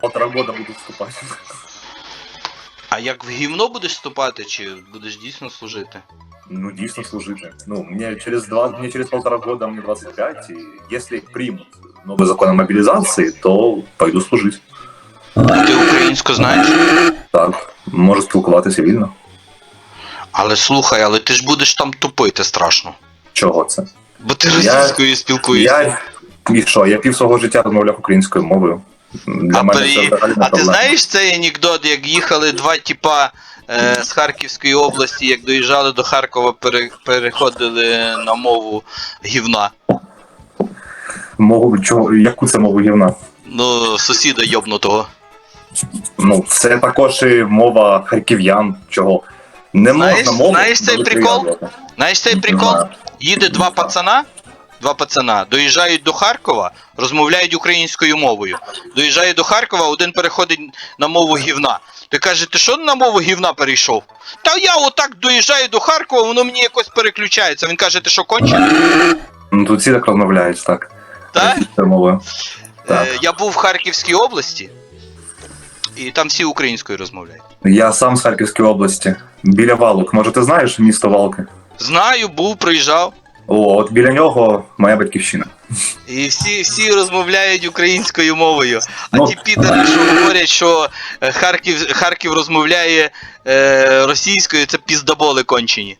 полтора года буду вступать. А як в гівно будеш вступати, чи будеш дійсно служити? Ну, дійсно служити. Ну, мне через два, мне через полтора года мне 25, и если примут новый закон о мобилизации, то пойду служить. Ти українську знаєш? Так, можу спілкуватися вільно. Але слухай, але ти ж будеш там тупити страшно. Чого це? Бо ти Я- російською спілкуєшся. Я і що, я пів свого життя розмовляв українською мовою. Для А, мене при... це взагалі не а ти проблема. знаєш цей анекдот, як їхали два тіпа е, з Харківської області, як доїжджали до Харкова, пере... переходили на мову гівна. Мову, чого, яку це мову гівна? Ну, сусіда йобнутого. Ну, це також і мова харків'ян, чого. Не Знаєш- можна мову. знаєш цей прикол? Знаєш цей прикол? Їде два пацана, два пацана, доїжджають до Харкова, розмовляють українською мовою. Доїжджають до Харкова, один переходить на мову гівна. Ти каже, ти що на мову гівна перейшов? Та я отак доїжджаю до Харкова, воно мені якось переключається. Він каже, ти що кончений? Ну, тут всі так розмовляють, так. Так? Російською. Так. Е, я був в Харківській області, і там всі українською розмовляють. Я сам з Харківської області, біля Валок. Може, ти знаєш місто Валки? Знаю, був, приїжджав. О, от біля нього моя батьківщина. І всі, всі розмовляють українською мовою. А Ну. ті підари, що говорять, що е, Харків, Харків розмовляє е, російською, це піздаболи кончені.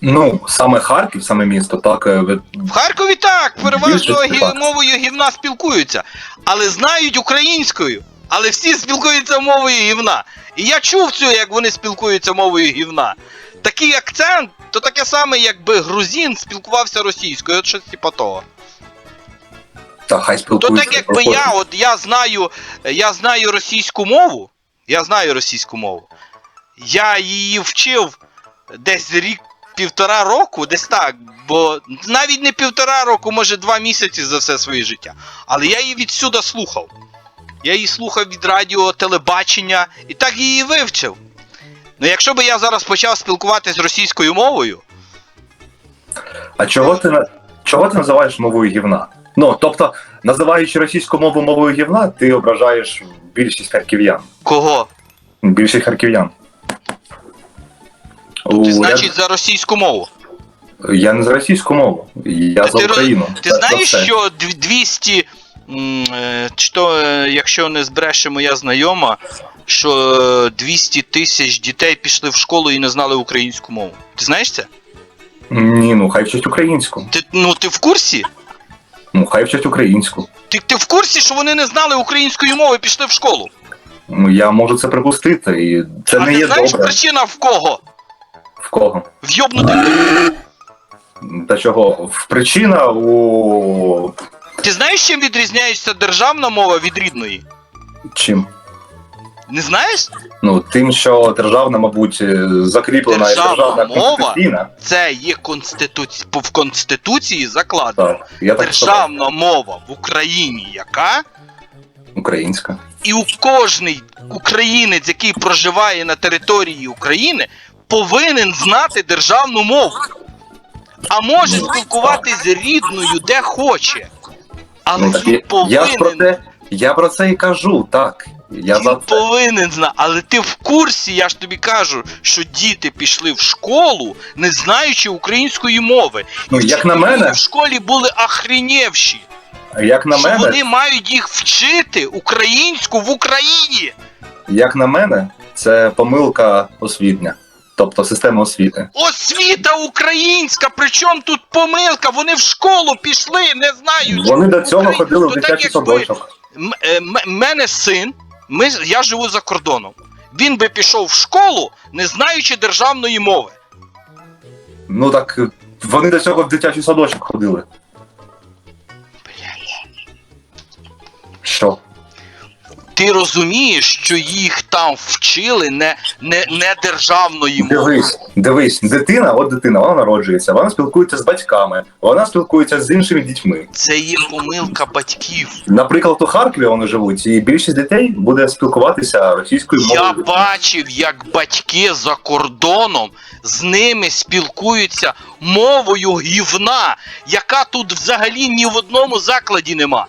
Ну, саме Харків, саме місто, так. е, ви- В Харкові так, переважно гі- мовою гівна спілкуються, але знають українською. Але всі спілкуються мовою гівна. І я чув цю, як вони спілкуються мовою гівна. Такий акцент, то таке саме, якби грузин спілкувався російською, от щось типа того. Та хай То так якби я, от я знаю, я знаю російську мову, я знаю російську мову. Я її вчив десь рік, півтора року, десь так, бо навіть не півтора року, може два місяці за все своє життя. Але я її відсюди слухав. Я її слухав від радіо, телебачення і так її вивчив. Ну якщо би я зараз почав спілкуватися російською мовою, А чого ти чого ти називаєш мовою гівна? Ну, тобто, називаючи російську мову мовою гівна, ти ображаєш більшість харків'ян. кого? Більшість харків'ян. Ти значить за російську мову. я, я не за російську мову, я Ти- за ти Україну. Ти це знаєш, все. що 200, м, е, чи то, е, якщо не збреше моя знайома, що е, 200 тисяч дітей пішли в школу і не знали українську мову. Ти знаєш це? Ні, ну хай вчать українську. Ти, ну, ти в курсі? Ну, хай вчать українську. Ти, ти в курсі, що вони не знали української мови і пішли в школу? Ну, я можу це припустити, і це а не ти є знаєш добре. причина в кого? В кого? В йобнутих. Та чого? В причина у Ти знаєш, чим відрізняється державна мова від рідної? чим? Не знаєш? Ну, тим, що державна, мабуть, е, закріплена Державна державна мова? конституційна. Це є конституці... в Конституції закладено. Так, я так сказав. Державна мова в Україні яка? Українська. І у кожний українець, який проживає на території України, повинен знати державну мову. А може спілкуватись рідною де хоче. Але Ну, так він я, я про повинен. я про це і кажу, так. Я Він повинен знати, але ти в курсі, я ж тобі кажу, що діти пішли в школу, не знаючи української мови. Ну, як на мене, в школі були охренєвші. як на що мене, вони мають їх вчити українську в Україні. як на мене, це помилка освітня, тобто система освіти. Освіта українська, причому тут помилка, вони в школу пішли, не знають. Вони до цього ходили в дитячий садочок. е, мене син, ми, я живу за кордоном. Він би пішов в школу, не знаючи державної мови. Ну так е, вони до цього в дитячий садочок ходили. Що? Ти розумієш, що їх там вчили не, не, не державної мови. Дивись, дивись, дитина, от дитина, вона народжується, вона спілкується з батьками, вона спілкується з іншими дітьми. Це є помилка батьків. Наприклад, у Харкові вони живуть, і більшість дітей буде спілкуватися російською мовою. Я бачив, як батьки за кордоном з ними спілкуються мовою гівна, яка тут взагалі ні в одному закладі нема.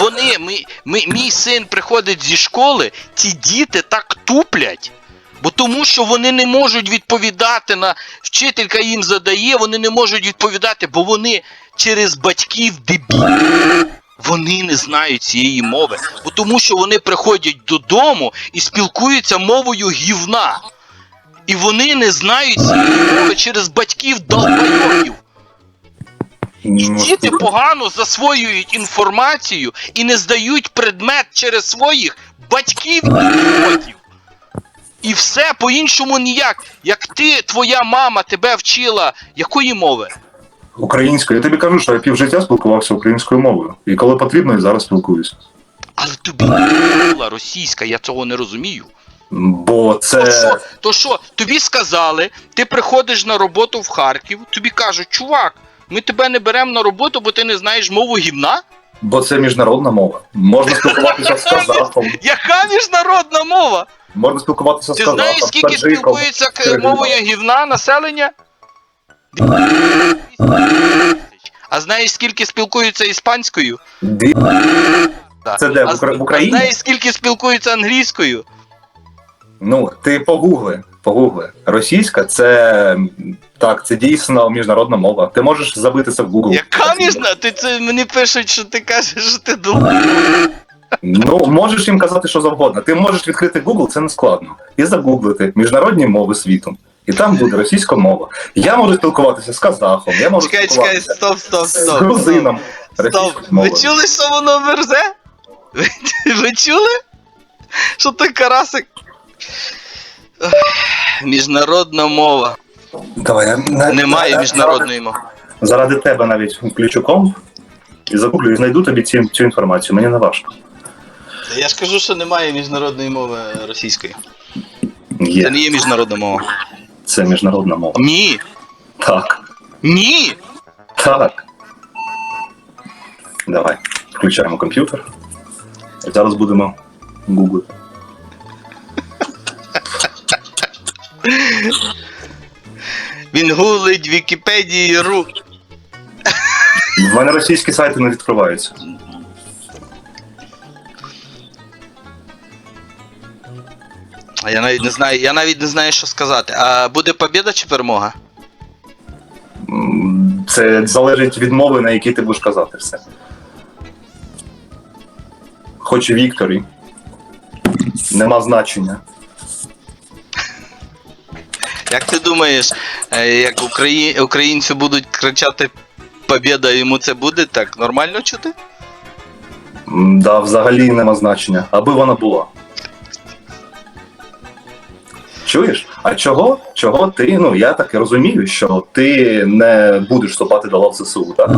Вони, ми, ми, мій син приходить зі школи, ті діти так туплять. Бо тому, що вони не можуть відповідати на вчителька їм задає, вони не можуть відповідати, бо вони через батьків дебілів. Вони не знають цієї мови, бо тому що вони приходять додому і спілкуються мовою гівна. І вони не знають цієї мови через батьків долбойоків. І діти погано засвоюють інформацію і не здають предмет через своїх батьків ідіотів. І все по-іншому ніяк. Як ти, твоя мама тебе вчила якої мови? Українською. Я тобі кажу, що я півжиття спілкувався українською мовою. І коли потрібно, і зараз спілкуюсь. Але тобі не була російська, я цього не розумію. Бо То це. що, то що, тобі сказали, ти приходиш на роботу в Харків, тобі кажуть, чувак, ми тебе не беремо на роботу, бо ти не знаєш мову гівна? Бо це міжнародна мова. Можна спілкуватися з казахом, Яка міжнародна мова? можна спілкуватися з Ти знаєш, скільки таджиком. спілкується мовою гівна населення? А знаєш, скільки спілкуються іспанською? Дві- Це де, в Україні? А знаєш, скільки спілкуються англійською? Ну, ти погугли, погугли. Російська це так, це дійсно міжнародна мова. Ти можеш забити це в Google. Яка міжна? Ти це мені пишуть, що ти кажеш, що ти дум. Ну, можеш їм казати що завгодно. Ти можеш відкрити Google, це не складно. І загуглити міжнародні мови світу. І там буде російська мова. Я можу спілкуватися з казахом, я можу Чекай, чекай, спілкуватися стоп, стоп, з стоп. грузином. Стоп. російською Ви мовою. чули, що воно мерзе? Ви, ви чули? Що той карасик? Міжнародна мова. Давай, я, на- Немає на- міжнародної мови. Заради тебе навіть включу комп і загуглю і знайду тобі цю, цю інформацію. Мені не важко. Я ж кажу, що немає міжнародної мови російської. Це Є. не є міжнародна мова. Це міжнародна мова. Ні. Так. Ні. Так. Давай, включаємо комп'ютер. Зараз будемо гуглити. Він гуглить Вікіпедії.ру. В мене російські сайти не відкриваються. А я навіть не знаю, я навіть не знаю, що сказати. А буде побіда чи перемога? Це залежить від мови, на якій ти будеш казати все. Хоч і Вікторі. Нема значення. Як ти думаєш, е, як Украї... українці будуть кричати побіда, йому це буде так нормально чути? М, Да, взагалі нема значення, аби вона була. Чуєш? А чого? Чого ти? Ну я так і розумію, що ти не будеш вступати до лав ЗСУ, так?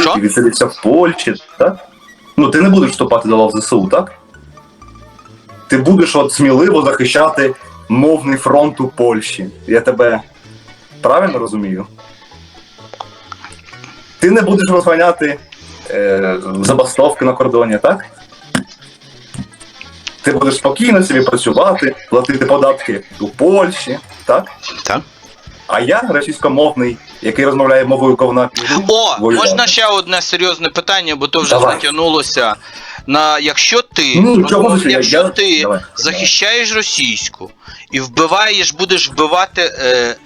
Що? Ти відсидишся в Польщі, так? Ну ти не будеш вступати до лав ЗСУ, так? Ти будеш от сміливо захищати мовний фронт у Польщі. Я тебе правильно розумію? Ти не будеш розганяти е, забастовки на кордоні, так? Ти будеш спокійно собі працювати, платити податки у Польщі, так? Так. А я російськомовний, який розмовляє мовою ковна. О, воювати. можна ще одне серйозне питання, бо то вже Давай. затягнулося. На якщо ти, Ні, чого розмов- якщо я- ти Давай. захищаєш російську і вбиваєш, будеш вбивати е,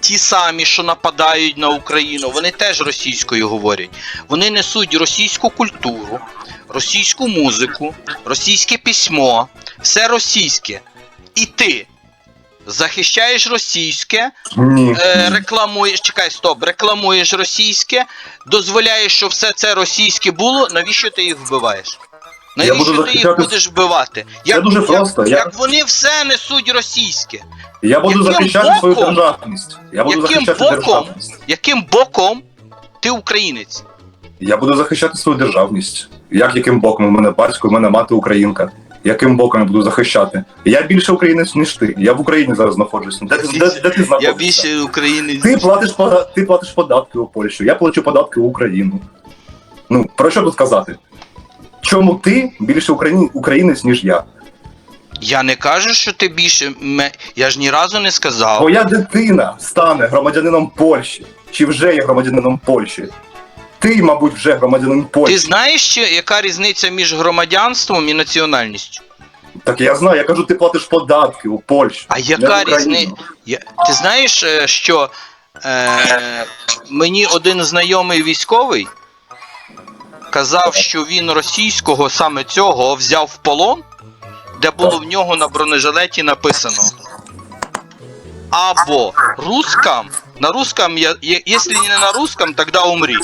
ті самі, що нападають на Україну, вони теж російською говорять. Вони несуть російську культуру, російську музику, російське письмо, все російське. І ти захищаєш російське, е, рекламуєш, чекай, стоп, рекламуєш російське, дозволяєш, щоб все це російське було, навіщо ти їх вбиваєш? Навіщо буду ти їх захищати- будеш вбивати? Це дуже просто, Як, я- як вони все несуть російське. Я буду яким захищати свою боком? державність. Я буду Яким захищати боком? державність. Яким боком ти українець? Я буду захищати свою державність. Як яким боком? У мене батько, у мене мати українка. Яким боком я буду захищати? Я більше українець, ніж ти. Я в Україні зараз знаходжуся. Де, ти- де, де ти знаходишся? Я більше українець. Ти платиш пода- ти платиш податки у Польщу, я плачу податки в Україну. Ну, про що тут сказати? Чому ти більше україні- українець, ніж я? Я не кажу, що ти більше. ме- Я ж ні разу не сказав. Твоя дитина стане громадянином Польщі, чи вже є громадянином Польщі. Ти, мабуть, вже громадянин Польщі. Ти знаєш, ще, яка різниця між громадянством і національністю? Так я знаю, я кажу, ти платиш податки у Польщі. А яка різниця? Я... Ти знаєш, е, що е... мені один знайомий військовий казав, що він російського саме цього взяв в полон, де було в нього на бронежилеті написано. Або русском, на русском, я, якщо не на русском, тогда умри.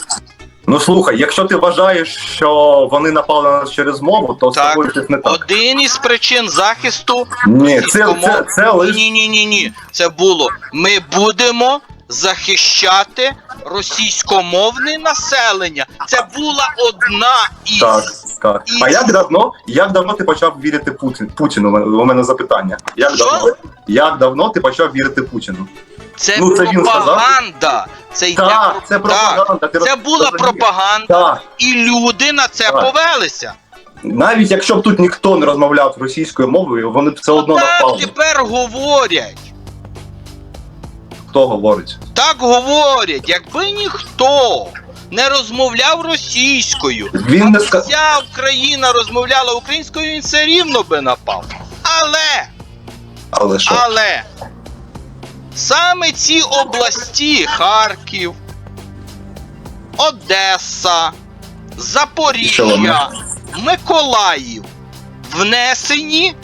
Ну слухай, якщо ти вважаєш, що вони напали на нас через мову, то з тобою щось не так. Один із причин захисту Ні, це, це, російськомов- це лише Ні, ні, ні, ні. Це було. Ми будемо захищати російськомовне населення. Це була одна із. так. так. І- А як давно, як давно ти почав вірити Путін, Путіну? У мене- У мене запитання. Як Що? давно? Як давно ти почав вірити Путіну? Це Ну, це пропаганда. Це йде Так, про- це пропаганда. Ти Це була пропаганда, Так. і люди на це Так. повелися. Навіть якщо б тут ніхто не розмовляв російською мовою, вони б все одно Ну, так тепер говорять. Хто говорить? Так говорять, якби ніхто не розмовляв російською, Він не ска... вся Україна розмовляла українською, він все рівно би напав. Але, Але що? але саме ці області Харків, Одеса, Запоріжжя. Миколаїв внесені,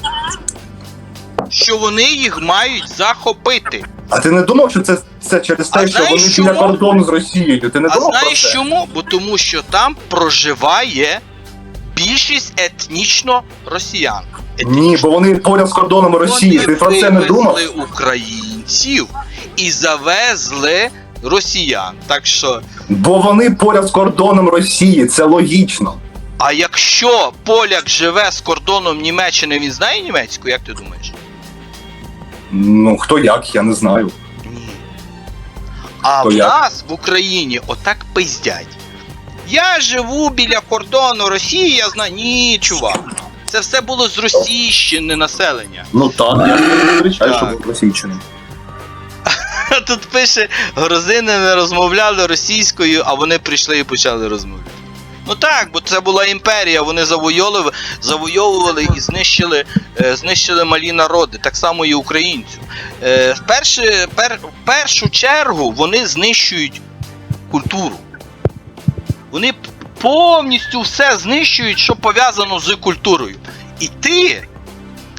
що вони їх мають захопити. А ти не думав, що це, це через те, А що вони біля кордону з Росією? Ти не А думав про знаєш це? чому? Бо тому що там проживає більшість етнічно росіян. Ні, бо вони поряд з кордоном Росії. Ти про це не думав? вивезли українців і завезли росіян. Так що, Бо вони поряд з кордоном Росії, це логічно. а якщо поляк живе з кордоном Німеччини, він знає німецьку, як ти думаєш? Ну хто як, я не знаю. Ні. А То в як? нас в Україні отак пиздять. Я живу біля кордону Росії, я знаю. Ні, чувак. Це все було з Російщини населення. Ну так, я не зустрічаю, що Так. був російщини. Тут пише, грузини не розмовляли російською, а вони прийшли і почали розмовляти. Ну так, бо це була імперія, вони завойовували, завойовували і знищили, е, знищили малі народи, так само і українців. Е, в, перші, пер, першу чергу вони знищують культуру. Вони повністю все знищують, що пов'язано з культурою. І ти,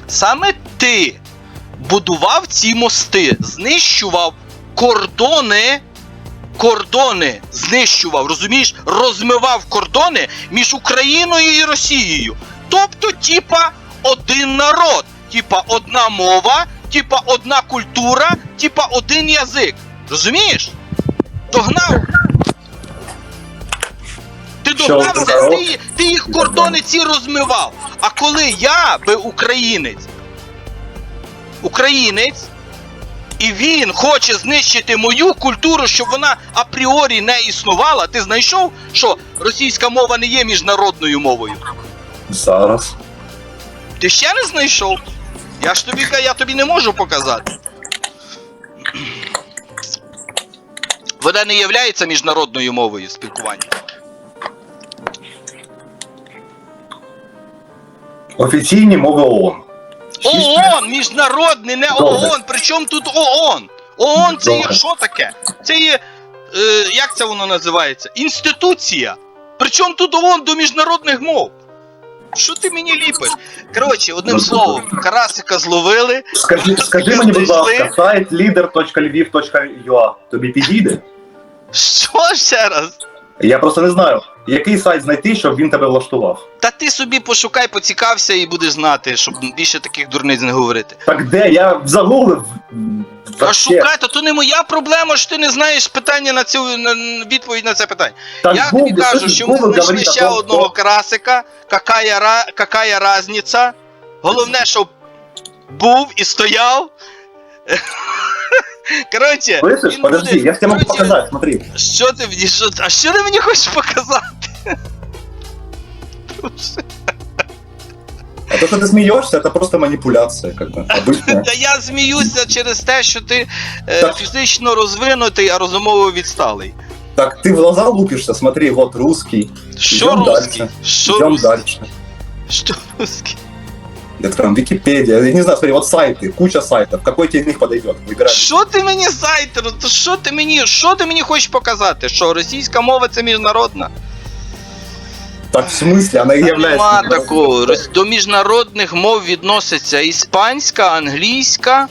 саме ти, будував ці мости, знищував кордони. Кордони знищував, розумієш, розмивав кордони між Україною і Росією. Тобто, типа, один народ, типа одна мова, типа одна культура, типа один язик. Розумієш? Догнав. Ти догнав, це ти, ти їх кордони ці розмивав. А коли я би українець, українець, і він хоче знищити мою культуру, щоб вона апріорі не існувала, ти знайшов, що російська мова не є міжнародною мовою? Зараз. Ти ще не знайшов? Я ж тобі я тобі не можу показати. Вона не є міжнародною мовою спілкування. Офіційні мови ООН. ООН, міжнародний, не. ООН. Причому тут ООН? ООН це є що таке? Це є. Е, як це воно називається? Інституція. Причому тут ООН до міжнародних мов. Що ти мені ліпиш? Коротше, одним словом, карасика зловили. Скажи, скажи мені, будь ласка, сайт leader.lviv.ua тобі підійде? Що ще раз? Я просто не знаю, який сайт знайти, щоб він тебе влаштував. Та ти собі пошукай, поцікався і будеш знати, щоб більше таких дурниць не говорити. Так де? Я загуглив. А Вообще. шукай, то то не моя проблема, що ти не знаєш питання на цю на, відповідь на це питання. Так Я Google, тобі кажу, що ми Google знайшли ще том, одного что- красика. Какая, ра... Какая разниця? Головне, щоб був і стояв. Коротше, Слышишь? він Подожди, буде- я тебе могу коротше, показать, смотри. Що ти мені? Що... А що ти мені хочеш показати? А то, что ты смеешься, это просто манипуляция, как бы, обычная. Та я сміюся через те, що ти е, Так. фізично розвинутий, а розумово відсталий. Так ты в глаза лупишься, смотри, вот русский. Що Йдем русський? дальше. Що Идем русський? дальше. Що русський? Это там Википедия, я не знаю, смотри, вот сайты, куча сайтов, какой тебе из них подойдет? Выбирай. Що ти мені сайт? роз- Що ти мені? Що ти мені хочеш показати? Що російська мова це міжнародна? Так в смысле, она и является... Нема такого. Рос- До міжнародних мов відноситься іспанська, англійська,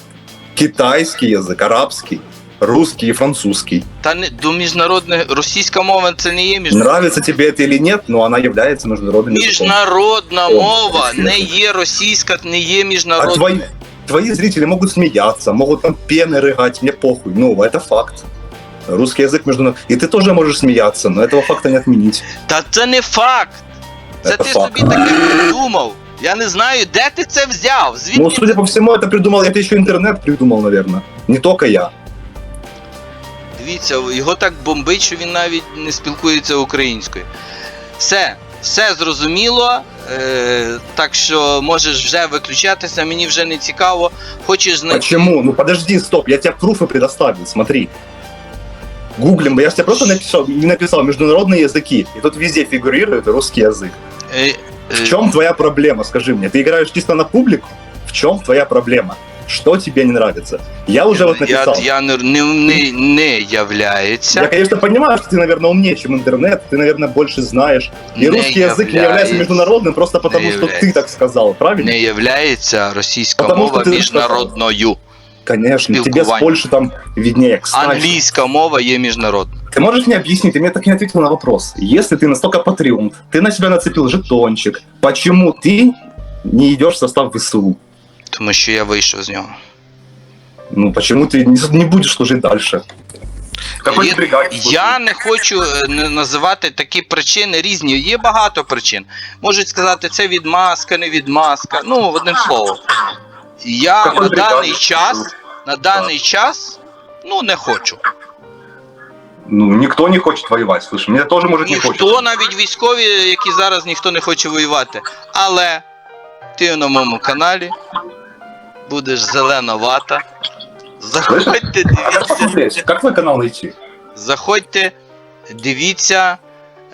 Китайский язык, арабский, русский и французский. та не до міжнародних російська мова це не є міжнародна. Нравится тебе это или нет, но она является международным языком. Міжнародна О, мова спасибо. не є російська, не є А міжнародна. твои, твои зрители могут смеяться, могут там пены рыгать, мне похуй. Ну, это факт. Русский язык международный. И ты тоже можешь смеяться, но этого факта не отменить. Та це не факт. Це Это ти факт. собі таке придумав. Я не знаю, де ти це взяв. Звідки Ну, судя по всему, это придумал, это еще интернет придумал, наверное. Не только я. Дивіться, його так бомбить, що він навіть не спілкується українською. Все, все зрозуміло. Е, так що можеш вже виключатися, мені вже не цікаво. Хочеш знайти. Почему? Ну подожди, стоп, я тебе пруфы предоставил, смотри. Гуглим, я же тебе просто написал, не написал международные языки, и тут везде фигурирует русский язык. Е, В е, чем твоя проблема, скажи мне? Ты играешь чисто на публику? В чем твоя проблема? Что тебе не нравится? Я уже вот я, написал. я не, не, не, не являється. Я, конечно, понимаю, что ты, наверное, умнее, чем интернет, ты, наверное, больше знаешь. И не русский язык не является международным просто потому, Не что ты является. так сказал, правильно? Не являється російська Потому мова що ти міжнародною. Конечно, тебе с Спілкування. Польши там виднее. Кстати, Англійська мова є міжнародною. ты можешь мне объяснить, ты мне так и не ответил на вопрос. Если ты настолько патриот, ты на себя нацепил жетончик, почему ты не идешь в состав ВСУ? Тому що я вийшов з нього. Ну, почему ты не, не будешь служить дальше? Какой Є- Я не хочу е, називати такі причини різні. Є багато причин. Можуть сказати, це відмазка, не відмазка. Ну, одним словом. Я Какой на бригаді даний час, на даний час, ну не хочу. Ну, никто не хочет воевать, слышь, мне тоже, может, не Ніхто, навіть військові, які зараз ніхто не хоче воювати. Але ти на моєму каналі будеш зелена вата. Заходьте, А как дивіться. посмотреть? Как твой канал найти? Заходьте, дивіться,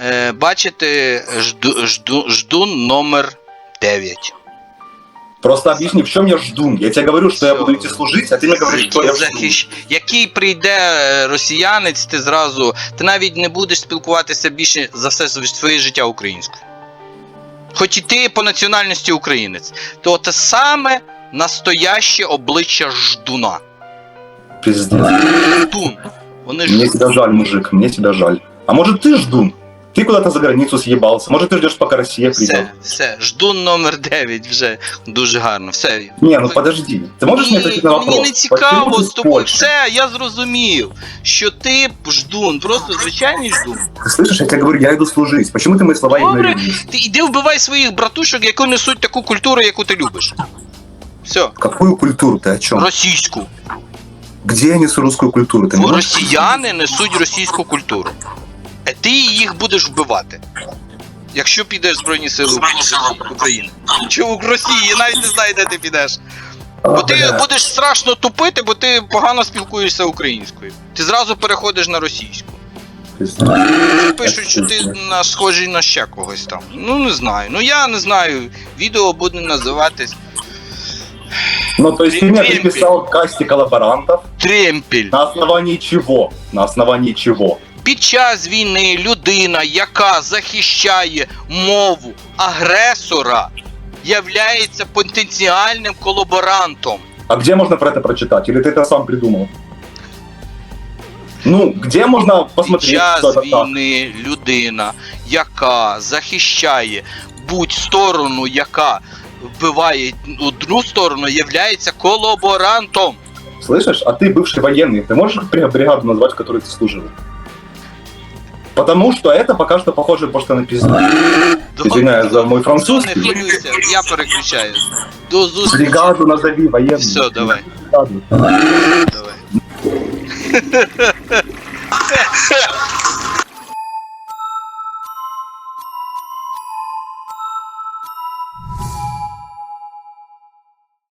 е, бачите жду, жду, ждун номер 9. Просто объясни, в чем я жду? Я тебе говорю, что я Всё. буду идти служить, а ты мне говоришь, что я жду. Захищ... Який прийде е, росіянець, ти зразу. Ти навіть не будеш спілкуватися більше за все своє життя українською. Хоч і ти по національності українець, то те саме настояще обличчя ждуна. Пиздец. Ждун. Вони Мне ж тебя жаль, мужик, мне тебя жаль. А может ты ждун? Ты куда-то за границу съебался, может ты ждешь, пока Россия придет. все, все. Ждун номер 9 вже дуже гарно. Все. Не, ну подожди. Ты можешь мне ответить на вопрос? мені не цікаво Почему ты з с тобою. Польши? Все, я зрозумів, що ти ждун, просто звичайний ждун. Ты слышишь, я тебе говорю, я иду служить. Почему ты мои слова Добре. игнорируешь? Ти іди вбивай своїх братушок, які несуть таку культуру, яку ти любиш. Все, Какую культуру ты о чем? російську. Где я несу русскую культуру? Ты можешь- Росіяни несуть російську культуру. А ти їх будеш вбивати. Якщо підеш в Збройні Сили України. Чи в Росії, я навіть не знаю, де ти підеш. Бо ти будеш страшно тупити, бо ти погано спілкуєшся українською. Ти зразу переходиш на російську. Пишуть, що ти на схожий на ще когось там. Ну не знаю. Ну я не знаю. Відео буде називатись Ну, то есть ты мне Тремпель. приписал касте коллаборантов. Тремпіль. На основании чего? На основании чего? Під час війни людина, яка захищає мову агресора, являється потенціальним колаборантом. А где можно про это прочитать? Или ты это сам придумал? Ну, где можно Під посмотреть, час что это так? війни людина, яка захищає будь-сторону, яка вбиває одну сторону, являється колаборантом. Слышишь? А ты бывший военный. Ты можешь бри- бригаду назвать, в которой ты служил? Потому что это пока что похоже просто на пизду. Извиняюсь за мой Не французский. хвилюйся, я переключаю. До зустрічі. Бригаду назови военную. Все, давай. Бригаду. Давай.